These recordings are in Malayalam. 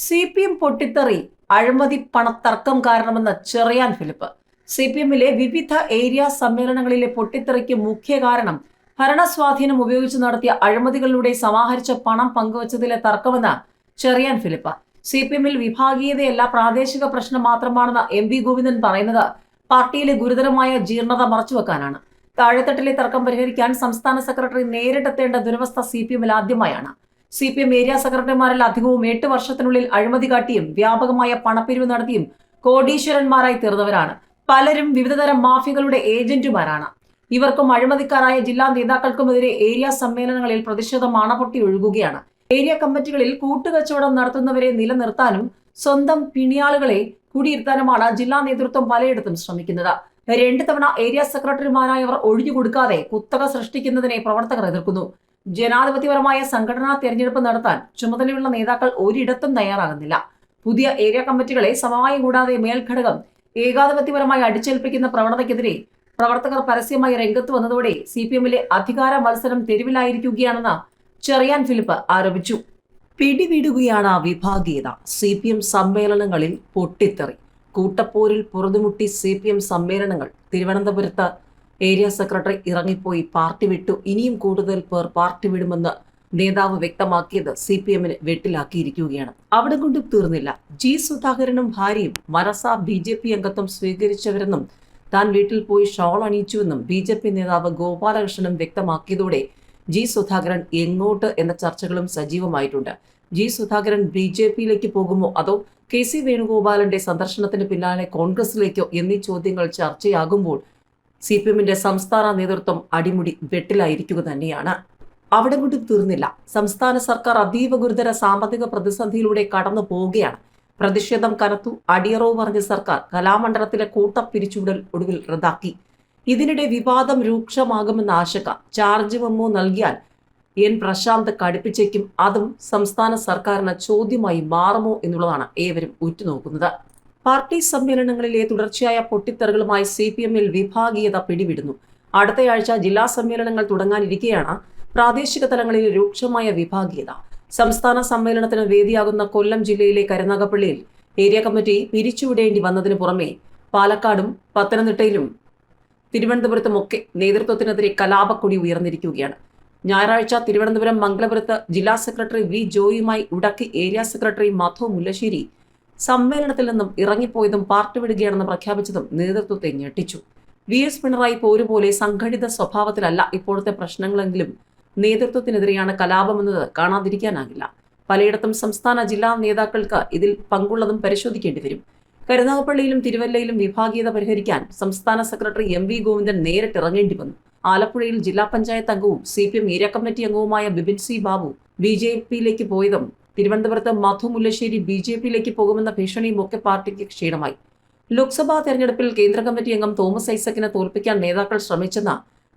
സി പി എം പൊട്ടിത്തെറി അഴിമതി പണത്തർക്കം കാരണമെന്ന് ചെറിയാൻ ഫിലിപ്പ്. സി പി എമ്മിലെ വിവിധ ഏരിയ സമ്മേളനങ്ങളിലെ പൊട്ടിത്തെറിക്ക് മുഖ്യ കാരണം ഭരണസ്വാധീനം ഉപയോഗിച്ച് നടത്തിയ അഴിമതികളിലൂടെ സമാഹരിച്ച പണം പങ്കുവച്ചതിലെ തർക്കമെന്ന് ചെറിയാൻ ഫിലിപ്പ്. സി പി എമ്മിൽ വിഭാഗീയതയല്ല പ്രാദേശിക പ്രശ്നം മാത്രമാണെന്ന് എം വി ഗോവിന്ദൻ പറയുന്നത് പാർട്ടിയിലെ ഗുരുതരമായ ജീർണത മറച്ചുവെക്കാനാണ്. താഴെത്തട്ടിലെ തർക്കം പരിഹരിക്കാൻ സംസ്ഥാന സെക്രട്ടറി നേരിട്ടെത്തേണ്ട ദുരവസ്ഥ സി പി എമ്മിൽ ആദ്യമായാണ്. സി പി എം ഏരിയ സെക്രട്ടറിമാരിൽ അധികവും എട്ട് വർഷത്തിനുള്ളിൽ അഴിമതി കാട്ടിയും വ്യാപകമായ പണപ്പിരിവ് നടത്തിയും കോടീശ്വരന്മാരായി തീർന്നവരാണ്. പലരും വിവിധതരം മാഫിയകളുടെ ഏജന്റുമാരാണ്. ഇവർക്കും അഴിമതിക്കാരായ ജില്ലാ നേതാക്കൾക്കുമെതിരെ ഏരിയ സമ്മേളനങ്ങളിൽ പ്രതിഷേധം അണപൊട്ടി ഒഴുകുകയാണ്. ഏരിയ കമ്മിറ്റികളിൽ കൂട്ടുകച്ചവടം നടത്തുന്നവരെ നിലനിർത്താനും സ്വന്തം പിണിയാളുകളെ കുടിയിരുത്താനുമാണ് ജില്ലാ നേതൃത്വം പലയിടത്തും ശ്രമിക്കുന്നത്. രണ്ട് തവണ ഏരിയ സെക്രട്ടറിമാരായവർ ഒഴിഞ്ഞുകൊടുക്കാതെ കുത്തക സൃഷ്ടിക്കുന്നതിനെ പ്രവർത്തകർ എതിർക്കുന്നു. ജനാധിപത്യപരമായ സംഘടനാ തെരഞ്ഞെടുപ്പ് നടത്താൻ ചുമതലയുള്ള നേതാക്കൾ ഒരിടത്തും തയ്യാറാകുന്നില്ല. പുതിയ ഏരിയ കമ്മിറ്റികളെ സമവായം കൂടാതെ മേൽഘടകം ഏകാധിപത്യപരമായി അടിച്ചേൽപ്പിക്കുന്ന പ്രവണതയ്ക്കെതിരെ പ്രവർത്തകർ പരസ്യമായി രംഗത്ത് വന്നതോടെ സി പി എമ്മിലെ അധികാര മത്സരം തെരുവിലായിരിക്കുകയാണെന്ന് ചെറിയാൻ ഫിലിപ്പ് ആരോപിച്ചു. പിടിവിടുകയാണ് വിഭാഗീയത. സി പി എം സമ്മേളനങ്ങളിൽ പൊട്ടിത്തെറി. കൂട്ടപ്പോരിൽ പുറതുമുട്ടി സി പി എം സമ്മേളനങ്ങൾ തിരുവനന്തപുരത്ത് ഏരിയ സെക്രട്ടറി ഇറങ്ങിപ്പോയി. പാർട്ടി വിട്ടു. ഇനിയും കൂടുതൽ പേർ പാർട്ടി വിടുമെന്ന് നേതാവ് വ്യക്തമാക്കിയത് സി പി എമ്മിന് വെട്ടിലാക്കിയിരിക്കുകയാണ്. അവിടെ കൊണ്ടും തീർന്നില്ല. ജി സുധാകരനും ഭാര്യയും മരസ ബി ജെ പി അംഗത്വം സ്വീകരിച്ചവരെന്നും താൻ വീട്ടിൽ പോയി ഷോൾ അണിയിച്ചുവെന്നും ബി ജെ പി നേതാവ് ഗോപാലകൃഷ്ണനും വ്യക്തമാക്കിയതോടെ ജി സുധാകരൻ എങ്ങോട്ട് എന്ന ചർച്ചകളും സജീവമായിട്ടുണ്ട്. ജി സുധാകരൻ ബി ജെ പിയിലേക്ക് പോകുമോ? അതോ കെ സി വേണുഗോപാലന്റെ സന്ദർശനത്തിന് പിന്നാലെ കോൺഗ്രസിലേക്കോ? എന്നീ ചോദ്യങ്ങൾ ചർച്ചയാകുമ്പോൾ സി പി എമ്മിന്റെ സംസ്ഥാന നേതൃത്വം അടിമുടി വെട്ടിലായിരിക്കുക തന്നെയാണ്. അവിടെ കൂടി തീർന്നില്ല. സംസ്ഥാന സർക്കാർ അതീവ ഗുരുതര സാമ്പത്തിക പ്രതിസന്ധിയിലൂടെ കടന്നു പോവുകയാണ്. പ്രതിഷേധം കനത്തു. അടിയറവ് പറഞ്ഞ സർക്കാർ കലാമണ്ഡലത്തിലെ കൂട്ട പിരിച്ചുവിടൽ ഒടുവിൽ റദ്ദാക്കി. ഇതിനിടെ വിവാദം രൂക്ഷമാകുമെന്ന ആശങ്ക ചാർജ് മെമ്മോ നൽകിയാൽ എൻ പ്രശാന്ത് കടുപ്പിച്ചേക്കും. അതും സംസ്ഥാന സർക്കാരിന് ചോദ്യമായി മാറുമോ എന്നുള്ളതാണ് ഏവരും ഉറ്റുനോക്കുന്നത്. പാർട്ടി സമ്മേളനങ്ങളിലെ തുടർച്ചയായ പൊട്ടിത്തെറികളുമായി സി പി എമ്മിൽ വിഭാഗീയത പിടിവിടുന്നു. അടുത്തയാഴ്ച ജില്ലാ സമ്മേളനങ്ങൾ തുടങ്ങാനിരിക്കെയാണ് പ്രാദേശിക തലങ്ങളിൽ രൂക്ഷമായ വിഭാഗീയത. സംസ്ഥാന സമ്മേളനത്തിന് വേദിയാകുന്ന കൊല്ലം ജില്ലയിലെ കരുനാഗപ്പള്ളിയിൽ ഏരിയ കമ്മിറ്റി പിരിച്ചുവിടേണ്ടി വന്നതിനു പുറമെ പാലക്കാടും പത്തനംതിട്ടയിലും തിരുവനന്തപുരത്തുമൊക്കെ നേതൃത്വത്തിനെതിരെ കലാപക്കൊടി ഉയർന്നിരിക്കുകയാണ്. ഞായറാഴ്ച തിരുവനന്തപുരം മംഗലപുരത്ത് ജില്ലാ സെക്രട്ടറി വി ജോയുമായി ഉടക്കി ഏരിയ സെക്രട്ടറി മധു മുല്ലശ്ശേരി സമ്മേളനത്തിൽ നിന്നും ഇറങ്ങിപ്പോയതും പാർട്ടി വിടുകയാണെന്ന് പ്രഖ്യാപിച്ചതും നേതൃത്വത്തെ ഞെട്ടിച്ചു. വി എസ് പിണറായി പോരുപോലെ സംഘടിത സ്വഭാവത്തിലല്ല ഇപ്പോഴത്തെ പ്രശ്നങ്ങളെങ്കിലും നേതൃത്വത്തിനെതിരെയാണ് കലാപമെന്നത് കാണാതിരിക്കാനാകില്ല. പലയിടത്തും സംസ്ഥാന ജില്ലാ നേതാക്കൾക്ക് ഇതിൽ പങ്കുള്ളതും പരിശോധിക്കേണ്ടി വരും. കരുനാഗപ്പള്ളിയിലും തിരുവല്ലയിലും വിഭാഗീയത പരിഹരിക്കാൻ സംസ്ഥാന സെക്രട്ടറി എം വി ഗോവിന്ദൻ നേരിട്ടിറങ്ങേണ്ടി വന്നു. ആലപ്പുഴയിൽ ജില്ലാ പഞ്ചായത്ത് അംഗവും C P M area committee അംഗവുമായ Bibin C Babu B J പിയിലേക്ക് പോയതും തിരുവനന്തപുരത്ത് മധു മുല്ലശ്ശേരി ബി ജെ പിയിലേക്ക് പോകുമെന്ന ഭീഷണിയും ഒക്കെ പാർട്ടിക്ക് ക്ഷീണമായി. ലോക്സഭാ തെരഞ്ഞെടുപ്പിൽ കേന്ദ്ര കമ്മിറ്റി അംഗം തോമസ് ഐസക്കിനെ തോൽപ്പിക്കാൻ നേതാക്കൾ ശ്രമിച്ചെന്ന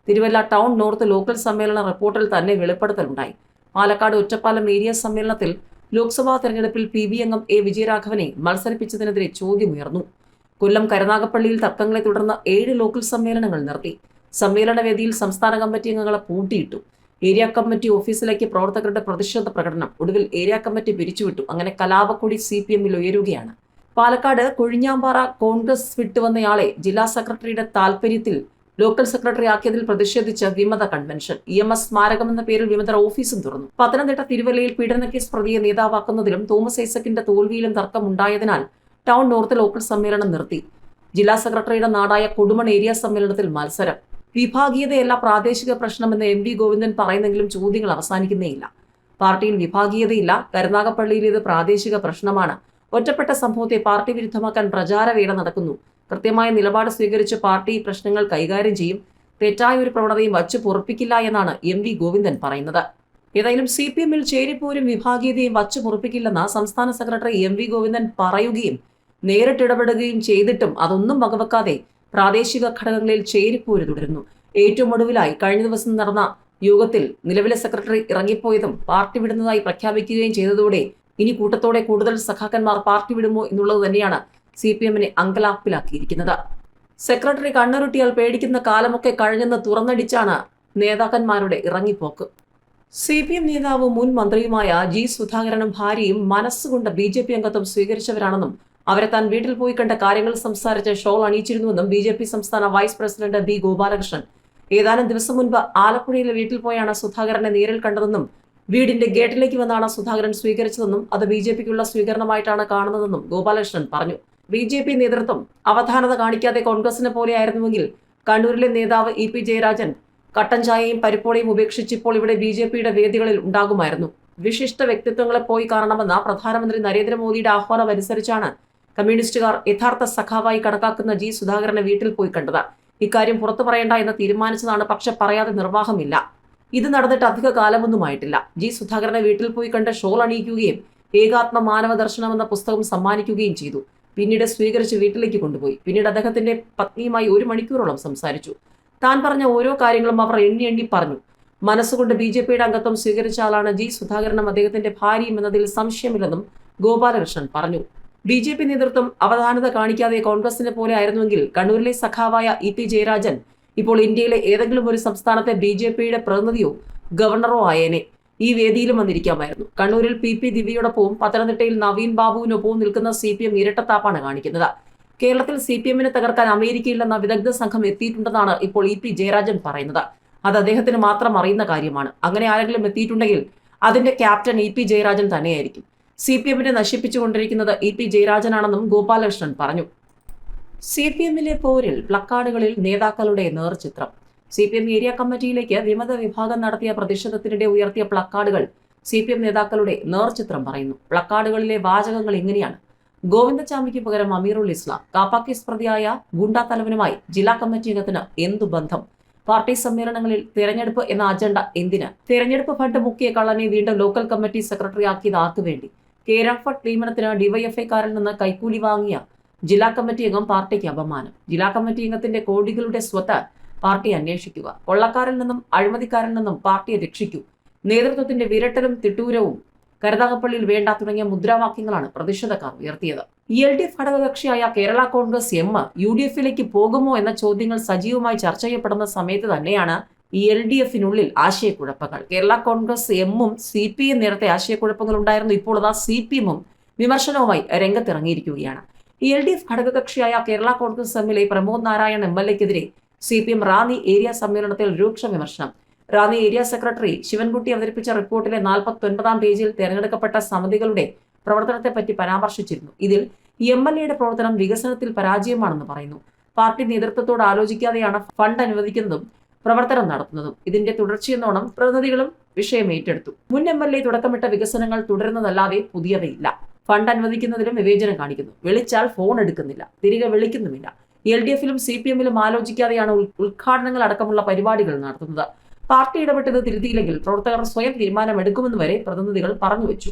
തിരുവല്ല ടൗൺ നോർത്ത് ലോക്കൽ സമ്മേളന റിപ്പോർട്ടിൽ തന്നെ വെളിപ്പെടുത്തലുണ്ടായി. പാലക്കാട് ഒറ്റപ്പാലം ഏരിയ സമ്മേളനത്തിൽ ലോക്സഭാ തെരഞ്ഞെടുപ്പിൽ പി ബി അംഗം എ വിജയരാഘവനെ മത്സരിപ്പിച്ചതിനെതിരെ ചോദ്യമുയർന്നു. കൊല്ലം കരുനാഗപ്പള്ളിയിൽ തർക്കങ്ങളെ തുടർന്ന് ഏഴ് ലോക്കൽ സമ്മേളനങ്ങൾ നടത്തി സമ്മേളന വേദിയിൽ സംസ്ഥാന കമ്മിറ്റി അംഗങ്ങളെ പൂട്ടിയിട്ടു. ഏരിയ കമ്മിറ്റി ഓഫീസിലേക്ക് പ്രവർത്തകരുടെ പ്രതിഷേധ പ്രകടനം ഒടുവിൽ ഏരിയ കമ്മിറ്റി പിരിച്ചുവിട്ടു. അങ്ങനെ കലാപക്കൊടി സി പി എമ്മിൽ ഉയരുകയാണ്. പാലക്കാട് കൊഴിഞ്ഞാമ്പാറ കോൺഗ്രസ് വിട്ടുവന്നയാളെ ജില്ലാ സെക്രട്ടറിയുടെ താൽപര്യത്തിൽ ലോക്കൽ സെക്രട്ടറി ആക്കിയതിൽ പ്രതിഷേധിച്ച് വിമത കൺവെൻഷൻ. ഇ എം എസ് സ്മാരകം എന്ന പേരിൽ വിമത ഓഫീസും തുറന്നു. പത്തനംതിട്ട തിരുവല്ലയിൽ പീഡന കേസ് പ്രതിയെ നേതാവാക്കുന്നതിലും തോമസ് ഐസക്കിന്റെ തോൽവിയിലും തർക്കമുണ്ടായതിനാൽ ടൗൺ നോർത്ത് ലോക്കൽ സമ്മേളനം നിർത്തി. ജില്ലാ സെക്രട്ടറിയുടെ നാടായ കൊടുമൺ ഏരിയ സമ്മേളനത്തിൽ മത്സരം. വിഭാഗീയതയല്ല പ്രാദേശിക പ്രശ്നമെന്ന് എം വി ഗോവിന്ദൻ പറയുന്നെങ്കിലും ചോദ്യങ്ങൾ അവസാനിക്കുന്നേയില്ല. പാർട്ടിയിൽ വിഭാഗീയതയില്ല. കരുനാഗപ്പള്ളിയിൽ ഇത് പ്രാദേശിക പ്രശ്നമാണ്. ഒറ്റപ്പെട്ട സംഭവത്തെ പാർട്ടി വിരുദ്ധമാക്കാൻ പ്രചാരവേല നടക്കുന്നു. കൃത്യമായ നിലപാട് സ്വീകരിച്ച് പാർട്ടി പ്രശ്നങ്ങൾ കൈകാര്യം ചെയ്യും. തെറ്റായ ഒരു പ്രവണതയും വച്ചു പൊറപ്പിക്കില്ല എന്നാണ് എം വി ഗോവിന്ദൻ പറയുന്നത്. ഏതായാലും സി പി എമ്മിൽ ചേരിപ്പോരും വിഭാഗീയതയും വച്ചു പൊറപ്പിക്കില്ലെന്ന് സംസ്ഥാന സെക്രട്ടറി എം വി ഗോവിന്ദൻ പറയുകയും നേരിട്ടിടപെടുകയും ചെയ്തിട്ടും അതൊന്നും വകവെക്കാതെ പ്രാദേശിക ഘടകങ്ങളിൽ ചേരിപ്പോര് തുടരുന്നു. ഏറ്റവും ഒടുവിലായി കഴിഞ്ഞ ദിവസം നടന്ന യോഗത്തിൽ നിലവിലെ സെക്രട്ടറി ഇറങ്ങിപ്പോയതും പാർട്ടി വിടുന്നതായി പ്രഖ്യാപിക്കുകയും ചെയ്തതോടെ ഇനി കൂട്ടത്തോടെ കൂടുതൽ സഖാക്കന്മാർ പാർട്ടി വിടുമോ എന്നുള്ളത് തന്നെയാണ് സി പി എമ്മിനെ അങ്കലാപ്പിലാക്കിയിരിക്കുന്നത്. സെക്രട്ടറി കണ്ണുരുട്ടിയാൽ പേടിക്കുന്ന കാലമൊക്കെ കഴിഞ്ഞെന്ന് തുറന്നടിച്ചാണ് നേതാക്കന്മാരുടെ ഇറങ്ങിപ്പോക്ക്. സി പി എം നേതാവും മുൻ മന്ത്രിയുമായ ജി സുധാകരനും ഭാര്യയും മനസ്സുകൊണ്ട് ബി ജെ പി അംഗത്വം സ്വീകരിച്ചവരാണെന്നും അവരെ താൻ വീട്ടിൽ പോയി കണ്ട കാര്യങ്ങൾ സംസാരിച്ച് ഷോൾ അണിയിച്ചിരുന്നുവെന്നും ബി ജെ പി സംസ്ഥാന വൈസ് പ്രസിഡന്റ് ബി ഗോപാലകൃഷ്ണൻ. ഏതാനും ദിവസം മുൻപ് ആലപ്പുഴയിലെ വീട്ടിൽ പോയാണ് സുധാകരനെ നേരിൽ കണ്ടതെന്നും വീടിന്റെ ഗേറ്റിലേക്ക് വന്നാണ് സുധാകരൻ സ്വീകരിച്ചതെന്നും അത് ബി ജെ പിക്കുള്ള സ്വീകരണമായിട്ടാണ് കാണുന്നതെന്നും ഗോപാലകൃഷ്ണൻ പറഞ്ഞു. ബി ജെ പി നേതൃത്വം അവധാനത കാണിക്കാതെ കോൺഗ്രസിനെ പോലെയായിരുന്നുവെങ്കിൽ കണ്ണൂരിലെ നേതാവ് ഇ പി ജയരാജൻ കട്ടൻ ചായയും പരിപ്പോളയും ഉപേക്ഷിച്ച് ഇപ്പോൾ ഇവിടെ ബി ജെ പിയുടെ വേദികളിൽ ഉണ്ടാകുമായിരുന്നു. വിശിഷ്ട വ്യക്തിത്വങ്ങളെ പോയി കാണണമെന്ന പ്രധാനമന്ത്രി നരേന്ദ്രമോദിയുടെ ആഹ്വാനം അനുസരിച്ചാണ് കമ്മ്യൂണിസ്റ്റുകാർ യഥാർത്ഥ സഖാവായി കണക്കാക്കുന്ന ജി സുധാകരനെ വീട്ടിൽ പോയി കണ്ടത്. ഇക്കാര്യം പുറത്തു പറയേണ്ട എന്ന് തീരുമാനിച്ചതാണ് പക്ഷെ പറയാതെ നിർവാഹമില്ല. ഇത് നടന്നിട്ട് അധിക കാലമൊന്നുമായിട്ടില്ല. ജി സുധാകരനെ വീട്ടിൽ പോയി കണ്ട് ഷോൾ അണിയിക്കുകയും ഏകാത്മ മാനവ ദർശനം എന്ന പുസ്തകം സമ്മാനിക്കുകയും ചെയ്തു. പിന്നീട് സ്വീകരിച്ച് വീട്ടിലേക്ക് കൊണ്ടുപോയി. പിന്നീട് അദ്ദേഹത്തിന്റെ പത്നിയുമായി ഒരു മണിക്കൂറോളം സംസാരിച്ചു. താൻ പറഞ്ഞ ഓരോ കാര്യങ്ങളും അവർ എണ്ണി എണ്ണി പറഞ്ഞു. മനസ്സുകൊണ്ട് ബി ജെ പിയുടെ അംഗത്വം സ്വീകരിച്ച ആളാണ് ജി സുധാകരനും അദ്ദേഹത്തിന്റെ ഭാര്യയും എന്നതിൽ സംശയമില്ലെന്നും ഗോപാലകൃഷ്ണൻ പറഞ്ഞു. ബി ജെ പി നേതൃത്വം അവധാനത കാണിക്കാതെ കോൺഗ്രസിനെ പോലെ ആയിരുന്നുവെങ്കിൽ കണ്ണൂരിലെ സഖാവായ ഇ പി ജയരാജൻ ഇപ്പോൾ ഇന്ത്യയിലെ ഏതെങ്കിലും ഒരു സംസ്ഥാനത്തെ ബി ജെ പിയുടെ പ്രതിനിധിയോ ഗവർണറോ ആയേനെ. ഈ വേദിയിലും വന്നിരിക്കാമായിരുന്നു. കണ്ണൂരിൽ പി പി ദിവ്യയോടൊപ്പവും പത്തനംതിട്ടയിൽ നവീൻ ബാബുവിനൊപ്പവും നിൽക്കുന്ന സി പി എം ഇരട്ടത്താപ്പാണ് കാണിക്കുന്നത്. കേരളത്തിൽ സി പി എമ്മിനെ തകർക്കാൻ അമേരിക്കയിലെന്ന വിദഗ്ധ സംഘം എത്തിയിട്ടുണ്ടെന്നാണ് ഇപ്പോൾ ഇ പി ജയരാജൻ പറയുന്നത്. അത് അദ്ദേഹത്തിന് മാത്രം അറിയുന്ന കാര്യമാണ്. അങ്ങനെ ആരെങ്കിലും എത്തിയിട്ടുണ്ടെങ്കിൽ അതിന്റെ ക്യാപ്റ്റൻ ഇ പി ജയരാജൻ തന്നെയായിരിക്കും. സി പി എമ്മിനെ നശിപ്പിച്ചുകൊണ്ടിരിക്കുന്നത് ഇ പി ജയരാജനാണെന്നും ഗോപാലകൃഷ്ണൻ പറഞ്ഞു. സി പി എമ്മിലെ പോരിൽ പ്ലക്കാർഡുകളിൽ നേതാക്കളുടെ നേർചിത്രം. സി പി എം ഏരിയ കമ്മിറ്റിയിലേക്ക് വിമത വിഭാഗം നടത്തിയ പ്രതിഷേധത്തിനിടെ ഉയർത്തിയ പ്ലക്കാർഡുകൾ സി പി എം നേതാക്കളുടെ നേർചിത്രം പറയുന്നു. പ്ലക്കാർഡുകളിലെ വാചകങ്ങൾ ഇങ്ങനെയാണ്. ഗോവിന്ദചാമിക്ക് പകരം അമീറുൽ ഇസ്ലാം കാപ്പാക്കേസ് പ്രതിയായ ഗുണ്ടാ തലവനുമായി ജില്ലാ കമ്മിറ്റി അംഗത്തിന് എന്തു ബന്ധം? പാർട്ടി സമ്മേളനങ്ങളിൽ തിരഞ്ഞെടുപ്പ് എന്ന അജണ്ട എന്തിന്? തിരഞ്ഞെടുപ്പ് ഫണ്ട് മുക്കിയ കള്ളനെ വീണ്ടും ലോക്കൽ കമ്മിറ്റി സെക്രട്ടറി ആക്കിയത് ആർക്കു വേണ്ടി കേരാഫട്ട് നിയമനത്തിന് ഡിവൈഎഫ്ഐക്കാരിൽ നിന്ന് കൈക്കൂലി വാങ്ങിയ ജില്ലാ കമ്മിറ്റി അംഗം പാർട്ടിക്ക് അപമാനം. ജില്ലാ കമ്മിറ്റി അംഗത്തിന്റെ കോടികളുടെ സ്വത്ത് പാർട്ടി അന്വേഷിക്കുക. കൊള്ളക്കാരിൽ നിന്നും അഴിമതിക്കാരിൽ നിന്നും പാർട്ടിയെ രക്ഷിക്കൂ. നേതൃത്വത്തിന്റെ വിരട്ടലും തിട്ടൂരവും കരുതാകപ്പള്ളിയിൽ വേണ്ട തുടങ്ങിയ മുദ്രാവാക്യങ്ങളാണ് പ്രതിഷേധക്കാർ ഉയർത്തിയത്. E L D F ഘടകകക്ഷിയായ Kerala Congress M U D എഫിലേക്ക് പോകുമോ എന്ന ചോദ്യങ്ങൾ സജീവമായി ചർച്ച ചെയ്യപ്പെടുന്ന സമയത്ത് തന്നെയാണ് ഇ എൽ ഡി എഫിനുള്ളിൽ ആശയക്കുഴപ്പങ്ങൾ. കേരള കോൺഗ്രസ് എമ്മും സി പി എം നേരത്തെ ആശയക്കുഴപ്പങ്ങൾ ഉണ്ടായിരുന്നു. ഇപ്പോൾ അതാ സി പി എമ്മും വിമർശനവുമായി രംഗത്തിറങ്ങിയിരിക്കുകയാണ്. എൽ ഡി എഫ് ഘടകകക്ഷിയായ കേരള കോൺഗ്രസ് എമ്മിലെ Pramod Narayan M L എക്കെതിരെ C P M Ranni area സമ്മേളനത്തിൽ രൂക്ഷ വിമർശനം. റാന്നി ഏരിയ സെക്രട്ടറി ശിവൻകുട്ടി അവതരിപ്പിച്ച റിപ്പോർട്ടിലെ നാൽപ്പത്തി ഒൻപതാം പേജിൽ തെരഞ്ഞെടുക്കപ്പെട്ട സമിതികളുടെ പ്രവർത്തനത്തെപ്പറ്റി പരാമർശിച്ചിരുന്നു. ഇതിൽ എം എൽ എയുടെ പ്രവർത്തനം വികസനത്തിൽ പരാജയമാണെന്ന് പറയുന്നു. പാർട്ടി നേതൃത്വത്തോട് ആലോചിക്കാതെയാണ് ഫണ്ട് അനുവദിക്കുന്നതും പ്രവർത്തനം നടത്തുന്നതും ഇതിന്റെ തുടർച്ചയെന്നോണം പ്രതിനിധികളും വിഷയം ഏറ്റെടുത്തു. മുൻ എം എൽ എ തുടക്കമിട്ട വികസനങ്ങൾ തുടരുന്നതല്ലാതെ പുതിയവയില്ല. ഫണ്ട് അനുവദിക്കുന്നതിലും വിവേചനം കാണിക്കുന്നു. വിളിച്ചാൽ ഫോൺ എടുക്കുന്നില്ല. തിരികെ വിളിക്കുന്നുമില്ല. എൽ ഡി എഫിലും സി പി എമ്മിലും ആലോചിക്കാതെയാണ് ഉദ്ഘാടനങ്ങൾ അടക്കമുള്ള പരിപാടികൾ നടത്തുന്നത്. പാർട്ടി ഇടപെട്ടത് തിരുത്തിയില്ലെങ്കിൽ പ്രവർത്തകർ സ്വയം തീരുമാനമെടുക്കുമെന്ന് വരെ പ്രതിനിധികൾ പറഞ്ഞുവെച്ചു